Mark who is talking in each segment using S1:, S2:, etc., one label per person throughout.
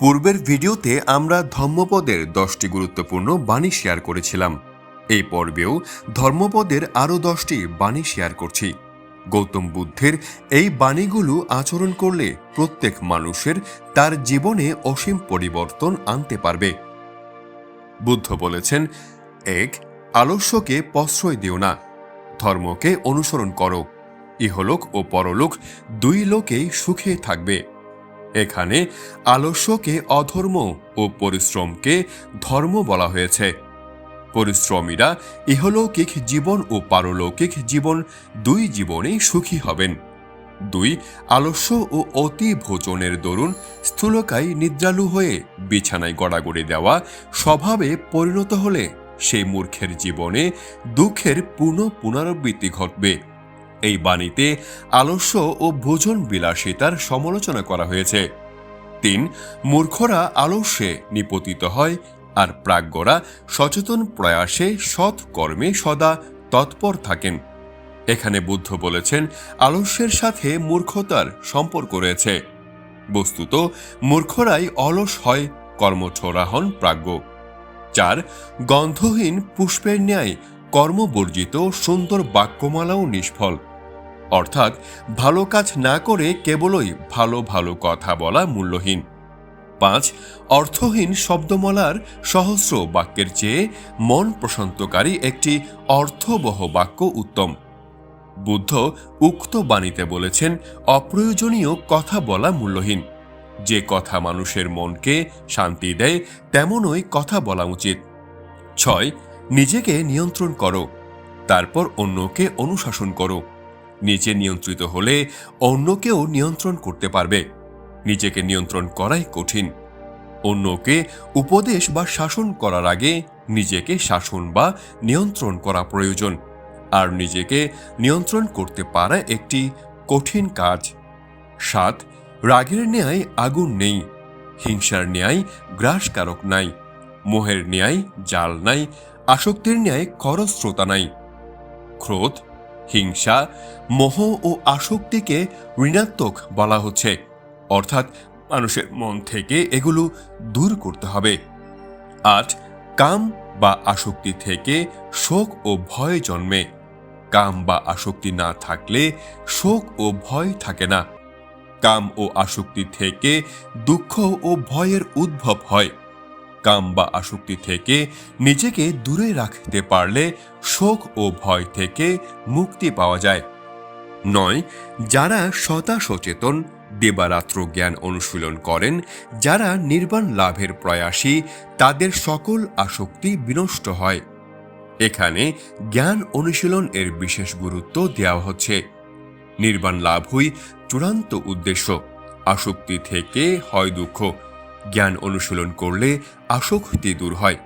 S1: পূর্বের ভিডিওতে আমরা ধর্মপদের দশটি গুরুত্বপূর্ণ বাণী শেয়ার করেছিলাম। এই পর্বেও ধর্মপদের আরও দশটি বাণী শেয়ার করছি। গৌতম বুদ্ধের এই বাণীগুলো আচরণ করলে প্রত্যেক মানুষের তার জীবনে অসীম পরিবর্তন আনতে পারবে। বুদ্ধ বলেছেন, এক, আলস্যকে প্রশ্রয় দিও না, ধর্মকে অনুসরণ করো। ইহলোক ও পরলোক দুই লোকেই সুখে থাকবে। এখানে আলস্যকে অধর্ম ও পরিশ্রমকে ধর্ম বলা হয়েছে। পরিশ্রমীরা ইহলৌকিক জীবন ও পারলৌকিক জীবন দুই জীবনেই সুখী হবেন। দুই, আলস্য ও অতি ভোজনের দরুন স্থূলকায় নিদ্রালু হয়ে বিছানায় গড়াগড়ি দেওয়া স্বভাবে পরিণত হলে সেই মূর্খের জীবনে দুঃখের পুনঃ পুনরাবৃত্তি ঘটবে। এই বাণীতে আলস্য ও ভোজন বিলাসিতার সমালোচনা করা হয়েছে। তিন, মূর্খরা আলস্যে নিপতিত হয় আর প্রাজ্ঞরা সচেতন প্রয়াসে সৎ কর্মে সদা তৎপর থাকেন। এখানে বুদ্ধ বলেছেন, আলস্যের সাথে মূর্খতার সম্পর্ক রয়েছে। বস্তুত, মূর্খরাই অলস হয় কর্মছোড়া হন প্রাজ্ঞ। চার, গন্ধহীন পুষ্পের ন্যায় কর্মবর্জিত সুন্দর বাক্যমালাও নিষ্ফল। অর্থাৎ ভালো কাজ না করে কেবলই ভালো ভালো কথা বলা মূল্যহীন। পাঁচ, অর্থহীন শব্দমালার সহস্র বাক্যের চেয়ে মন প্রশান্তকারী একটি অর্থবহ বাক্য উত্তম। বুদ্ধ উক্ত বাণীতে বলেছেন, অপ্রয়োজনীয় কথা বলা মূল্যহীন। যে কথা মানুষের মনকে শান্তি দেয়, তেমনই কথা বলা উচিত। ছয়, নিজেকে নিয়ন্ত্রণ করো। তারপর অন্যকে অনুশাসন করো। নিজে নিয়ন্ত্রিত হলে অন্যকেও নিয়ন্ত্রণ করতে পারবে। নিজেকে নিয়ন্ত্রণ করাই কঠিন। অন্যকে উপদেশ বা শাসন করার আগে নিজেকে শাসন বা নিয়ন্ত্রণ করা প্রয়োজন। আর নিজেকে নিয়ন্ত্রণ করতে পারা একটি কঠিন কাজ। সাত, রাগের ন্যায় আগুন নেই। হিংসার ন্যায় গ্রাসকারক নাই। মোহের ন্যায় জাল নাই। আসক্তির ন্যায় খরস্রোতা নাই। ক্রোধ হিংসা, মোহ ও আসক্তিকে ঋণাত্মক বলা হচ্ছে। অর্থাৎ মানুষের মন থেকে এগুলো দূর করতে হবে। আট, কাম বা আসক্তি থেকে শোক ও ভয় জন্মে। কাম বা আসক্তি না থাকলে শোক ও ভয় থাকে না। কাম ও আসক্তি থেকে দুঃখ ও ভয়ের উদ্ভব হয়। কাম বা আসক্তি থেকে নিজেকে দূরে রাখতে পারলে শোক ও ভয় থেকে মুক্তি পাওয়া যায়। নয়, যারা সদা সচেতন দেবারাত্র জ্ঞান অনুশীলন করেন, যারা নির্বাণ লাভের প্রয়াসী, তাদের সকল আসক্তি বিনষ্ট হয়। এখানে জ্ঞান অনুশীলন এর বিশেষ গুরুত্ব দেওয়া হচ্ছে। নির্বাণ লাভই চূড়ান্ত উদ্দেশ্য, আসক্তি থেকে হয় দুঃখ। জ্ঞান অনুশীলন করলে আসক্তি দূর হয়।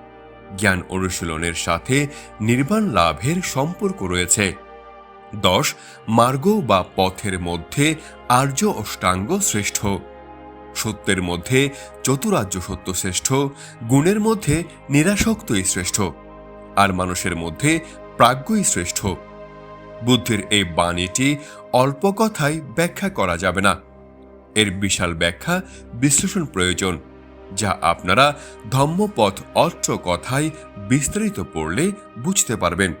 S1: জ্ঞান অনুশীলনের সাথে নির্বাণ লাভের সম্পর্ক রয়েছে। দশ, মার্গ বা পথের মধ্যে আর্য অষ্টাঙ্গ শ্রেষ্ঠ। সত্যের মধ্যে চতুরার্য সত্য শ্রেষ্ঠ, গুণের মধ্যে নিরাসক্তই শ্রেষ্ঠ, আর মানুষের মধ্যে প্রাজ্ঞই শ্রেষ্ঠ। বুদ্ধের এই বাণীটি অল্প কথায় ব্যাখ্যা করা যাবে না। এর বিশাল ব্যাখ্যা বিশ্লেষণ প্রয়োজন। যা আপনারা ধম্মপথ অর্থ কথায় বিস্তারিত পড়লে বুঝতে পারবেন।